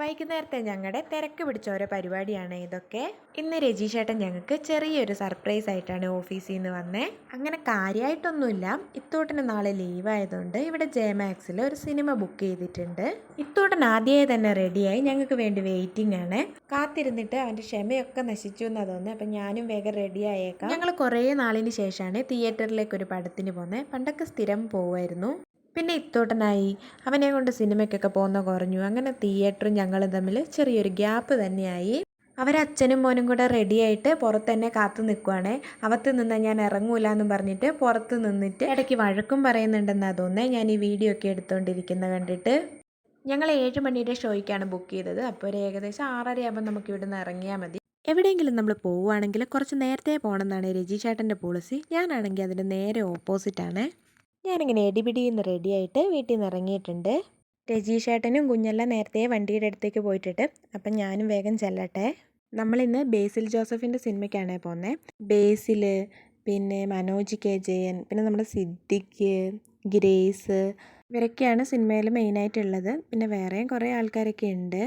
വൈകുന്നേരത്തെ ഞങ്ങളുടെ തിരക്ക് പിടിച്ച ഓരോ പരിപാടിയാണ് ഇതൊക്കെ. ഇന്ന് രജീഷേട്ടൻ ഞങ്ങൾക്ക് ചെറിയൊരു സർപ്രൈസ് ആയിട്ടാണ് ഓഫീസിൽ നിന്ന് വന്നേ. അങ്ങനെ കാര്യമായിട്ടൊന്നുമില്ല ഇത്തോട്ടന് നാളെ ലീവ് ആയതുകൊണ്ട് ഇവിടെ ജയമാക്സിൽ ഒരു സിനിമ ബുക്ക് ചെയ്തിട്ടുണ്ട്. ഇത്തോട്ടൻ ആദ്യമേ തന്നെ റെഡിയായി ഞങ്ങൾക്ക് വേണ്ടി വെയിറ്റിംഗ് ആണ്. കാത്തിരുന്നിട്ട് അവന്റെ ക്ഷമയൊക്കെ നശിച്ചു എന്നാ തോന്നുന്നത് അപ്പം ഞാനും വേഗം റെഡി ആയേക്കാം. ഞങ്ങൾ കുറേ നാളിന് ശേഷമാണ് തിയേറ്ററിലേക്ക് ഒരു പടത്തിന് പോകുന്നത് പണ്ടൊക്കെ സ്ഥിരം പോവായിരുന്നു. പിന്നെ ഇത്തോട്ടനായി. അവനെ കൊണ്ട് സിനിമയ്ക്കൊക്കെ പോകുന്ന കുറഞ്ഞു. അങ്ങനെ തിയേറ്ററും ഞങ്ങളും തമ്മിൽ ചെറിയൊരു ഗ്യാപ്പ് തന്നെയായി. അവരച്ഛനും മോനും കൂടെ റെഡിയായിട്ട് പുറത്ത് തന്നെ കാത്തു നിൽക്കുവാണേ. അവത്ത് നിന്ന് ഞാൻ ഇറങ്ങൂല എന്ന് പറഞ്ഞിട്ട് പുറത്ത് നിന്നിട്ട് ഇടയ്ക്ക് വഴക്കും പറയുന്നുണ്ടെന്നാ തോന്നുന്നത് ഞാൻ ഈ വീഡിയോ ഒക്കെ എടുത്തുകൊണ്ടിരിക്കുന്നത് കണ്ടിട്ട്. ഞങ്ങൾ ഏഴ് മണിയുടെ ഷോയ്ക്കാണ് ബുക്ക് ചെയ്തത്. അപ്പോൾ ഒരു ഏകദേശം ആറരയാകുമ്പോൾ നമുക്ക് ഇവിടുന്ന് ഇറങ്ങിയാൽ മതി. എവിടെയെങ്കിലും നമ്മൾ പോവുകയാണെങ്കിൽ കുറച്ച് നേരത്തെ പോകണമെന്നാണ് രജിചേട്ടന്റെ പോളിസി ഞാനാണെങ്കിൽ അതിന്റെ നേരെ ഓപ്പോസിറ്റാണ് ഞാനിങ്ങനെ എടിപിടിന്ന് റെഡിയായിട്ട് വീട്ടിൽ നിന്ന് ഇറങ്ങിയിട്ടുണ്ട്. രജീഷേട്ടനും കുഞ്ഞെല്ലാം നേരത്തെ വണ്ടിയുടെ അടുത്തേക്ക് പോയിട്ടിട്ട് അപ്പം ഞാനും വേഗം ചെല്ലട്ടെ. നമ്മളിന്ന് ബേസിൽ ജോസഫിന്റെ സിനിമയ്ക്കാണ് പോകുന്നത് ബേസിൽ പിന്നെ മനോജ് കെ ജയൻ പിന്നെ നമ്മുടെ സിദ്ദിഖ് ഗ്രേസ് ഇവരൊക്കെയാണ് സിനിമയിൽ മെയിനായിട്ടുള്ളത്. പിന്നെ വേറെയും കുറേ ആൾക്കാരൊക്കെ ഉണ്ട്.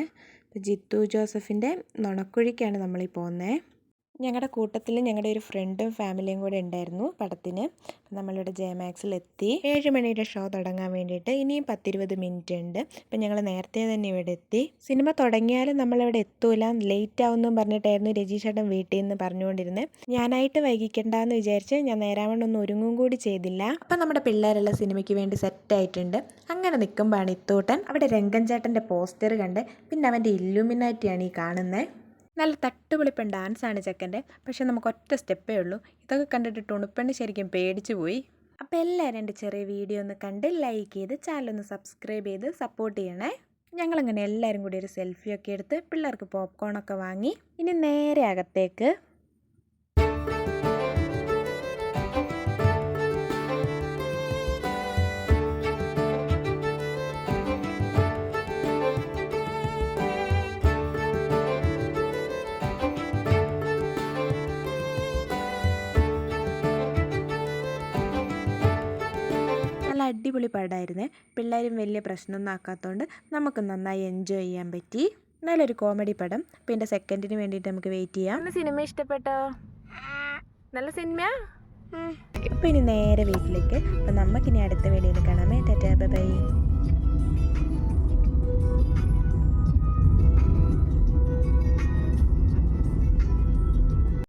ജിത്തു ജോസഫിന്റെ നുണക്കുഴിക്കാണ് നമ്മളീ പോകുന്നത് ഞങ്ങളുടെ കൂട്ടത്തിൽ ഞങ്ങളുടെ ഒരു ഫ്രണ്ടും ഫാമിലിയും കൂടെ ഉണ്ടായിരുന്നു പടത്തിന്. നമ്മളിവിടെ ജയമാക്സിൽ എത്തി ഏഴ് മണിയുടെ ഷോ തുടങ്ങാൻ വേണ്ടിയിട്ട് ഇനിയും പത്തിരുപത് മിനിറ്റ് ഉണ്ട്. അപ്പം ഞങ്ങൾ നേരത്തെ തന്നെ ഇവിടെ എത്തി. സിനിമ തുടങ്ങിയാലും നമ്മളിവിടെ എത്തൂല. ലേറ്റ് ആവുമെന്നും പറഞ്ഞിട്ടായിരുന്നു രജീഷേട്ടൻ വീട്ടിൽ നിന്ന് പറഞ്ഞുകൊണ്ടിരുന്നത് ഞാനായിട്ട് വൈകിക്കണ്ടെന്ന് വിചാരിച്ച് ഞാൻ നേരാവണ്ണൊന്നും ഒരുങ്ങും കൂടി ചെയ്തില്ല. അപ്പം നമ്മുടെ പിള്ളേരെല്ലാം സിനിമയ്ക്ക് വേണ്ടി സെറ്റ് ആയിട്ടുണ്ട് അങ്ങനെ നിൽക്കുമ്പോഴാണ് ഇത്തൂട്ടൻ. അവിടെ രംഗൻ ചേട്ടന്റെ പോസ്റ്റർ കണ്ട് പിന്നെ അവന്റെ ഇല്ലുമിനാറ്റിയാണ് ഈ കാണുന്നത് നല്ല തട്ടുപൊളിപ്പൻ ഡാൻസാണ് ചെക്കന്റെ. പക്ഷേ നമുക്ക് ഒറ്റ സ്റ്റെപ്പേ ഉള്ളൂ. ഇതൊക്കെ കണ്ടിട്ട് ടുണുപ്പണ്ണി ശരിക്കും പേടിച്ചു പോയി. അപ്പോൾ എല്ലാവരും എന്റെ ചെറിയ വീഡിയോ ഒന്ന് കണ്ട് ലൈക്ക് ചെയ്ത് ചാനൽ ഒന്ന് സബ്സ്ക്രൈബ് ചെയ്ത് സപ്പോർട്ട് ചെയ്യണേ. ഞങ്ങളങ്ങനെ എല്ലാവരും കൂടി ഒരു സെൽഫിയൊക്കെ എടുത്ത് പിള്ളേർക്ക് പോപ്കോണൊക്കെ വാങ്ങി ഇനി നേരെ അകത്തേക്ക് നല്ല അടിപൊളി പടമായിരുന്നേ. പിള്ളേരും വലിയ പ്രശ്നമൊന്നും ആക്കാത്തതുകൊണ്ട് നമുക്ക് നന്നായി എൻജോയ് ചെയ്യാൻ പറ്റി. നല്ലൊരു കോമഡി പടം. പിന്നെ എന്റെ സെക്കൻഡിന് വേണ്ടിയിട്ട് നമുക്ക് വെയിറ്റ് ചെയ്യാം. സിനിമ ഇഷ്ടപ്പെട്ടോ? നല്ല സിനിമ ഇപ്പം ഇനി നേരെ വീട്ടിലേക്ക്. അപ്പം നമുക്കിനി അടുത്ത വീഡിയോയിൽ കാണാമേ ടാറ്റാ ബൈ.